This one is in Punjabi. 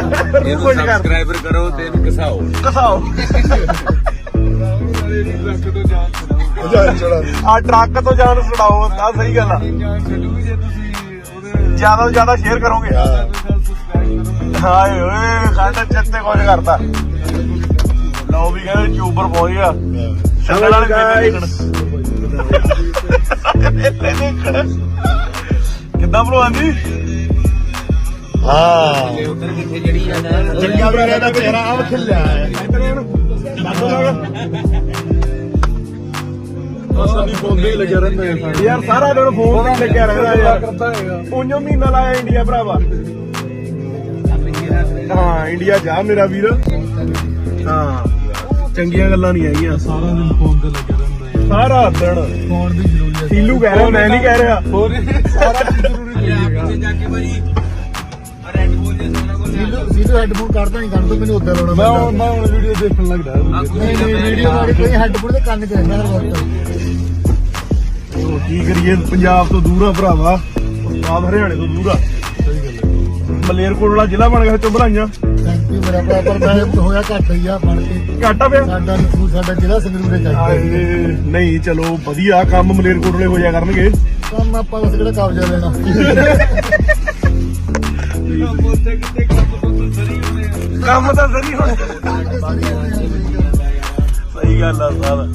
ਇਹਨੂੰ ਸਬਸਕ੍ਰਾਈਬਰ ਕਰੋ। ਤੇ ਇਹਨੂੰ ਘਸਾਓ। ਕਸਾਓ ਆ ਟਰੱਕ ਤੋਂ ਜਾਨ ਛੁਡਾਓ ਆ ਸਹੀ ਗੱਲ ਆ। ਜ਼ਿਆਦਾ ਤੋਂ ਜ਼ਿਆਦਾ ਸ਼ੇਅਰ ਕਰੋਗੇ। ਹਾਏ ਓਏ ਸਾਡਾ ਚੱਤੇ ਕੁਝ ਕਰਤਾ ਲਓ ਵੀ ਕਹਿੰਦੇ ਚੂਬਰ ਪਹੁੰਚ ਗਿਆ ਸ਼ਕਲ ਵਾਲੇ ਮੇਲੇ ਦੇਖਣ। ਮੇਲੇ ਦੇਖਣ। ਕਿੱਦਾਂ ਭਲਵਾਨ ਜੀ? ਹਾਂ। ਉਧਰ ਕਿੱਥੇ ਜੜੀ ਜਾਂਦਾ ਚੰਗਾ ਬਰਾ ਦਾ ਚਿਹਰਾ ਆ। ਖਿਲਿਆ ਹੈ ਅਸਲੀ ਫੋਨ ਤੇ ਲੱਗਿਆ ਰਹਿੰਦਾ ਯਾਰ ਸਾਰਾ ਦਿਨ ਫੋਨ ਤੇ ਲੱਗਿਆ ਰਹਿੰਦਾ ਯਾਰ। ਉਈਓ ਮਹੀਨਾ ਲਾਇਆ ਇੰਡੀਆ ਭਰਾਵਾ। ਹਾਂ ਇੰਡੀਆ ਜਾ ਮੇਰਾ ਵੀਰ। ਹਾਂ। ਚੰਗੀਆਂ ਗੱਲਾਂ ਨਹੀਂ ਹੈਗੀਆਂ ਸਾਰਾ ਦਿਨ ਫੋਨ ਤੇ ਲੱਗਿਆ ਰਹਿੰਦਾ ਸਾਰਾ ਦਿਨ। ਫੋਨ ਦੀ ਜ਼ਰੂਰੀ ਹੈ। ਸੀਲੂ ਕਹਿ ਰਿਹਾ ਮੈਂ ਨਹੀਂ ਕਹਿ ਰਿਹਾ। ਹੋਰ ਸਾਰਾ ਦਿਨ ਜ਼ਰੂਰੀ ਨਹੀਂ ਹੈਗਾ। ਸੀਧੂ ਹੈੱਡਫੋਨ ਕੱਢਦਾ ਨਹੀਂ ਕੱਢਦਾ ਮੈਨੂੰ ਉੱਦਾਂ ਲਾਉਣਾ ਮੈਂ ਪੈਂਦਾ ਹੁਣ ਮੈਂ ਹੁਣ ਵੀਡੀਓ ਦੇਖਣ ਲੱਗਦਾ ਨਹੀਂ ਨਹੀਂ ਵੀਡੀਓ ਵਾਲੀ ਕੋਈ ਹੈੱਡਫੋਨ ਤੇ ਕੰਨ 'ਚ ਰਹਿੰਦਾ ਹਰ ਵਕਤ। ਉਹ ਕੀ ਕਰੀਏ ਪੰਜਾਬ ਤੋਂ ਦੂਰ ਆ ਭਰਾਵਾ। ਆਪ ਹਰਿਆਣੇ ਤੋਂ ਦੂਰ ਆ। ਸਹੀ ਗੱਲ ਹੈ। ਮਲੇਰਕੋਟਲਾ ਜ਼ਿਲ੍ਹਾ ਬਣ ਗਿਆ ਚੋਂ ਬਣਾਈਆਂ ਥੈਂਕ ਯੂ ਮੇਰਾ ਭਰਾ ਪਰ ਮੈਂ ਹੋਇਆ ਘੱਟ ਹੀ ਆ ਬਣ ਕੇ। ਘਾਟਾ ਪਿਆ? ਸਾਡਾ ਨਸੂ ਸਾਡਾ ਜ਼ਿਲ੍ਹਾ ਸੰਗਰੂਰ ਦੇ ਚਾਹੀਦਾ ਨਹੀਂ ਚਲੋ ਵਧੀਆ ਕੰਮ ਮਲੇਰਕੋਟਲੇ ਹੋ ਜਾ ਕਰਨਗੇ। ਕੰਮ ਆਪਾਂ ਬਸ ਕਿਹੜਾ ਕਬਜ਼ਾ ਲੈਣਾ। ਉੱਥੇ ਕਿਤੇ ਕੰਮ ਤੋਂ ਸਰੀ ਹੁੰਦੇ ਕੰਮ ਤਾਂ ਸਹੀ ਹੋਣੇ। ਸਹੀ ਗੱਲ ਆ ਸਾਰਾ।